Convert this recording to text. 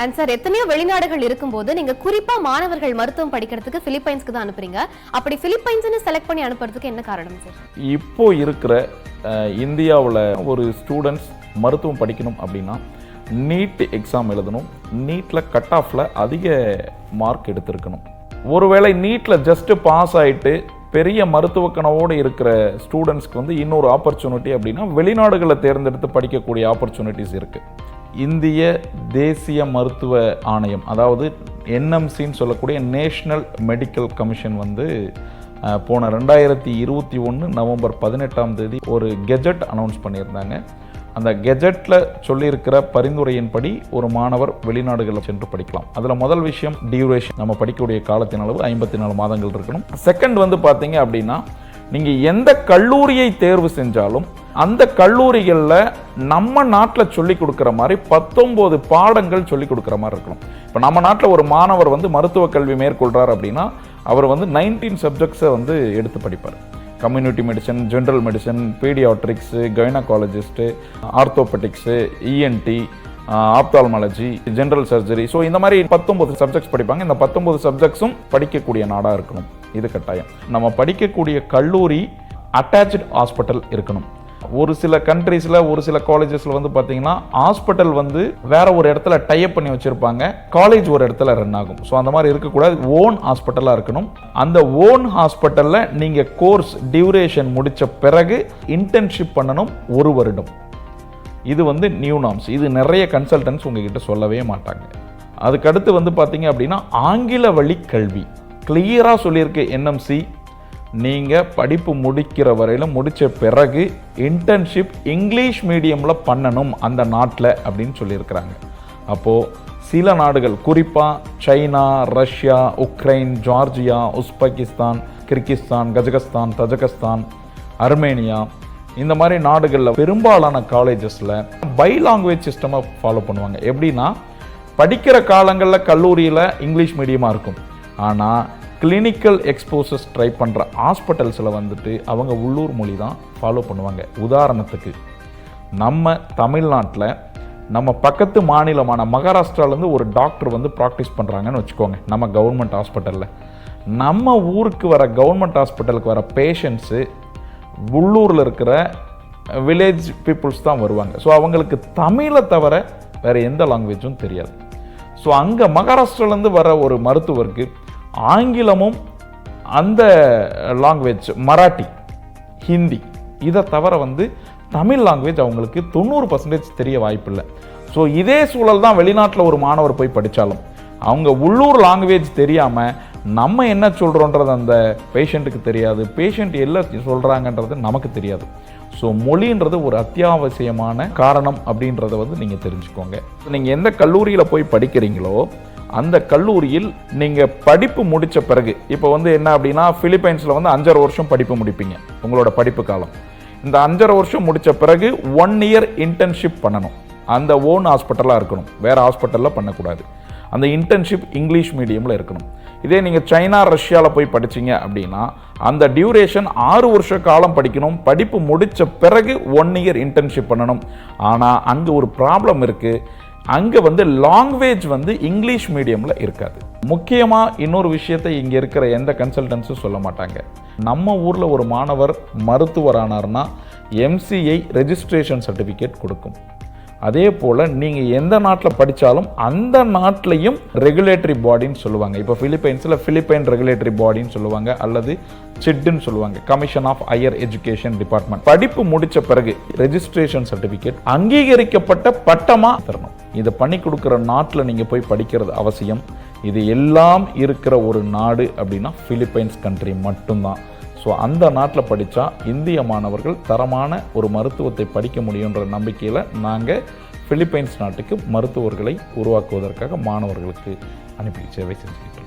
And sir எத்தனையோ வெளிநாடுகள் இருக்கும்போது நீங்க குறிப்பா மாணவர்கள் மருத்துவம் படிக்கிறதுக்கு பிலிப்பைன்ஸ்க்கு தான் அனுப்புறீங்க. அப்படி பிலிப்பைன்ஸ்னு செலக்ட் பண்ணி அனுப்புறதுக்கு என்ன காரணம் சார் இப்போ இருக்கிற இந்தியாவில் ஒரு ஸ்டூடெண்ட்ஸ் மருத்துவம் படிக்கணும் அப்படின்னா நீட் எக்ஸாம் எழுதணும். நீட்டில் கட் ஆஃபில் அதிக மார்க் எடுத்திருக்கணும். ஒருவேளை நீட்டில் ஜஸ்ட்டு பாஸ் ஆகிட்டு பெரிய மருத்துவ கனவோடு இருக்கிற ஸ்டூடெண்ட்ஸ்க்கு வந்து இன்னொரு ஆப்பர்ச்சுனிட்டி அப்படின்னா வெளிநாடுகளை தேர்ந்தெடுத்து படிக்கக்கூடிய ஆப்பர்ச்சுனிட்டிஸ் இருக்குது இந்திய தேசிய மருத்துவ ஆணையம் அதாவது என்எம்சின்னு சொல்லக்கூடிய நேஷ்னல் மெடிக்கல் கமிஷன் வந்து போன ரெண்டாயிரத்தி இருபத்தி ஒன்று நவம்பர் பதினெட்டாம் தேதி ஒரு கெஜெட் அனௌன்ஸ் பண்ணியிருந்தாங்க. அந்த கெஜெட்டில் சொல்லியிருக்கிற பரிந்துரையின்படி ஒரு மாணவர் வெளிநாடுகளில் சென்று படிக்கலாம். அதில் முதல் விஷயம் டியூரேஷன் நம்ம படிக்கக்கூடிய காலத்தின் அளவு ஐம்பத்தி நாலு மாதங்கள் இருக்கணும். செகண்ட் வந்து பார்த்தீங்க அப்படின்னா நீங்கள் எந்த கல்லூரியை தேர்வு செஞ்சாலும் அந்த கல்லூரிகளில் நம்ம நாட்டில் சொல்லிக் கொடுக்குற மாதிரி பத்தொம்போது பாடங்கள் சொல்லி கொடுக்குற மாதிரி இருக்கணும். இப்போ நம்ம நாட்டில் ஒரு மாணவர் வந்து மருத்துவ கல்வி மேற்கொள்கிறார் அப்படின்னா அவர் வந்து நைன்டீன் சப்ஜெக்ட்ஸை வந்து எடுத்து படிப்பார். Community medicine general medicine paediatrics gynaecologist orthopaedics ENT ophthalmology general surgery so இந்த மாதிரி பத்தொம்போது சப்ஜெக்ட்ஸ் படிப்பாங்க. இந்த பத்தொம்போது சப்ஜெக்ட்ஸும் படிக்கக்கூடிய நாடாக இருக்கணும். இது கட்டாயம். நம்ம படிக்கக்கூடிய கல்லூரி அட்டாச்சு ஹாஸ்பிட்டல் இருக்கணும். ஒரு சில கண்ட்ரீஸில் ஒரு சில காலேஜஸில் வந்து பார்த்தீங்கன்னா ஹாஸ்பிட்டல் வந்து வேற ஒரு இடத்துல டைப் பண்ணி வச்சுருப்பாங்க. காலேஜ் ஒரு இடத்துல ரன் ஆகும். ஸோ அந்த மாதிரி இருக்கக்கூடாது. ஓன் ஹாஸ்பிட்டலாக இருக்கணும். அந்த ஓன் ஹாஸ்பிட்டலில் நீங்கள் கோர்ஸ் டியூரேஷன் முடித்த பிறகு இன்டர்ன்ஷிப் பண்ணணும் ஒரு வருடம். இது வந்து நியூ நாம்ஸ் இது நிறைய கன்சல்டன்ஸ் உங்ககிட்ட சொல்லவே மாட்டாங்க. அதுக்கடுத்து வந்து பார்த்தீங்க அப்படின்னா ஆங்கில வழி கல்வி. கிளியராக சொல்லியிருக்கு என்எம்சி. நீங்கள் படிப்பு முடிக்கிற வரையிலும் முடித்த பிறகு இன்டர்ன்ஷிப் இங்கிலீஷ் மீடியமில் பண்ணணும் அந்த நாட்டில் அப்படின்னு சொல்லியிருக்கிறாங்க. அப்போது சில நாடுகள் குறிப்பாக China Russia Ukraine Georgia Uzbekistan Kyrgyzstan Kazakhstan Tajikistan Armenia இந்த மாதிரி நாடுகளில் பெரும்பாலான காலேஜஸில் பை லாங்குவேஜ் சிஸ்டமாக ஃபாலோ பண்ணுவாங்க. எப்படின்னா படிக்கிற காலங்களில் கல்லூரியில் இங்கிலீஷ் மீடியமாக இருக்கும். ஆனால் கிளினிக்கல் எக்ஸ்போசஸ் ட்ரை பண்ணுற ஹாஸ்பிட்டல்ஸில் வந்துட்டு அவங்க உள்ளூர் மொழி தான் ஃபாலோ பண்ணுவாங்க. உதாரணத்துக்கு நம்ம தமிழ்நாட்டில் நம்ம பக்கத்து மாநிலமான மகாராஷ்டிராலேருந்து ஒரு டாக்டர் வந்து ப்ராக்டிஸ் பண்ணுறாங்கன்னு வச்சுக்கோங்க நம்ம கவர்மெண்ட் ஹாஸ்பிட்டலில் நம்ம ஊருக்கு வர கவர்மெண்ட் ஹாஸ்பிட்டலுக்கு வர பேஷண்ட்ஸு உள்ளூரில் இருக்கிற வில்லேஜ் பீப்புள்ஸ் தான் வருவாங்க. ஸோ அவங்களுக்கு தமிழை தவிர வேறு எந்த லாங்குவேஜும் தெரியாது. ஸோ அங்கே மகாராஷ்டிராலேருந்து வர ஒரு மருத்துவருக்கு ஆங்கிலமும் அந்த லாங்குவேஜ் மராட்டி ஹிந்தி இதை தவிர வந்து தமிழ் லாங்குவேஜ் அவங்களுக்கு தொண்ணூறு பர்சன்டேஜ் தெரிய வாய்ப்பில்லை. ஸோ இதே சூழல் தான் வெளிநாட்டில் ஒரு மாணவர் போய் படித்தாலும் அவங்க உள்ளூர் லாங்குவேஜ் தெரியாமல் நம்ம என்ன சொல்கிறோன்றது அந்த பேஷண்ட்டுக்கு தெரியாது. பேஷண்ட் என்ன சொல்கிறாங்கன்றது நமக்கு தெரியாது. ஸோ மொழின்றது ஒரு அத்தியாவசியமான காரணம் அப்படின்றத வந்து நீங்கள் தெரிஞ்சுக்கோங்க. நீங்கள் எந்த கல்லூரியில் போய் படிக்கிறீங்களோ அந்த கல்லூரியில் நீங்கள் படிப்பு முடித்த பிறகு இப்போ வந்து என்ன அப்படின்னா ஃபிலிப்பைன்ஸில் வந்து அஞ்சரை வருஷம் படிப்பு முடிப்பீங்க உங்களோட படிப்பு காலம். இந்த அஞ்சரை வருஷம் முடித்த பிறகு ஒன் இயர் இன்டர்ன்ஷிப் பண்ணணும். அந்த ஓன் ஹாஸ்பிட்டலாக இருக்கணும். வேறு ஹாஸ்பிட்டலில் பண்ணக்கூடாது. அந்த இன்டர்ன்ஷிப் இங்கிலீஷ் மீடியமில் இருக்கணும். இதே நீங்கள் சைனா ரஷ்யாவில் போய் படிச்சீங்க அப்படின்னா அந்த டியூரேஷன் ஆறு வருஷ காலம் படிக்கணும். படிப்பு முடித்த பிறகு ஒன் இயர் இன்டர்ன்ஷிப் பண்ணணும். ஆனால் அங்கே ஒரு ப்ராப்ளம் இருக்குது அங்கே வந்து லாங்குவேஜ் வந்து இங்கிலீஷ் மீடியமில் இருக்காது. முக்கியமாக இன்னொரு விஷயத்தை இங்கே இருக்கிற எந்த கன்சல்டன்ஸும் சொல்ல மாட்டாங்க. நம்ம ஊரில் ஒரு மாணவர் மருத்துவர் ஆனார்னா எம்சிஐ ரெஜிஸ்ட்ரேஷன் சர்டிஃபிகேட் கொடுக்கும். அதே போல் நீங்கள் எந்த நாட்டில் படித்தாலும் அந்த நாட்டிலையும் ரெகுலேட்டரி பாடின்னு சொல்லுவாங்க. இப்போ ஃபிலிப்பைன்ஸில் ஃபிலிப்பைன் ரெகுலேட்டரி பாடின்னு சொல்லுவாங்க அல்லது சிட்டுன்னு சொல்லுவாங்க. Commission of higher education department படிப்பு முடித்த பிறகு ரெஜிஸ்ட்ரேஷன் சர்டிஃபிகேட் அங்கீகரிக்கப்பட்ட பட்டமாக தரணும். இதை பண்ணி கொடுக்குற நாட்டில் நீங்கள் போய் படிக்கிறது அவசியம். இது எல்லாம் இருக்கிற ஒரு நாடு அப்படின்னா ஃபிலிப்பைன்ஸ் கண்ட்ரி மட்டும்தான். ஸோ அந்த நாட்டில் படித்தா இந்திய மாணவர்கள் தரமான ஒரு மருத்துவத்தை படிக்க முடியுன்ற நம்பிக்கையில் நாங்கள் ஃபிலிப்பைன்ஸ் நாட்டுக்கு மருத்துவர்களை உருவாக்குவதற்காக மாணவர்களுக்கு அனுப்பி சேவை செஞ்சுக்கிட்டோம்.